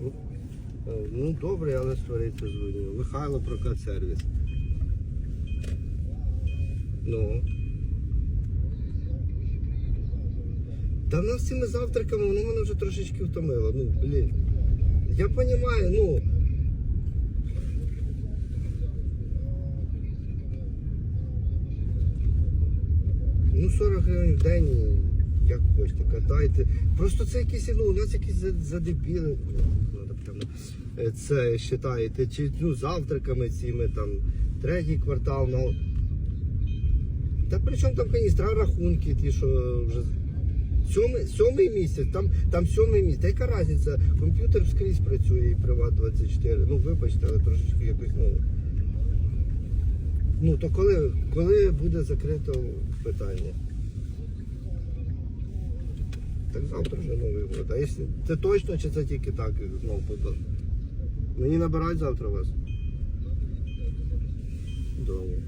Ну, е, Ну, добре, але створиться звоню. Михайло прокат сервіс. Ну. Та в нас цими завтраками вони мене вже трошечки втомило. Ну, блін. Я розумію, ну. Ну, 40 гривень в день, як хочете, катайте. Просто це якісь, ну, у нас якісь за- задебіли. Ну, е, це вважаєте, чи ну, завтраками цими там, третій квартал, ну. Та при чому там каністра рахунки, ті, що вже. Сьомий, сьомий місяць, там, там сьомий місяць. Яка різниця? Комп'ютер скрізь працює і Приват 24. Ну, вибачте, але трошечки якось, ну. Ну, то коли, коли буде закрито питання? так завтра вже новий год. А якщо це точно чи це тільки так знову подаш? Мені набирають завтра вас? Добре.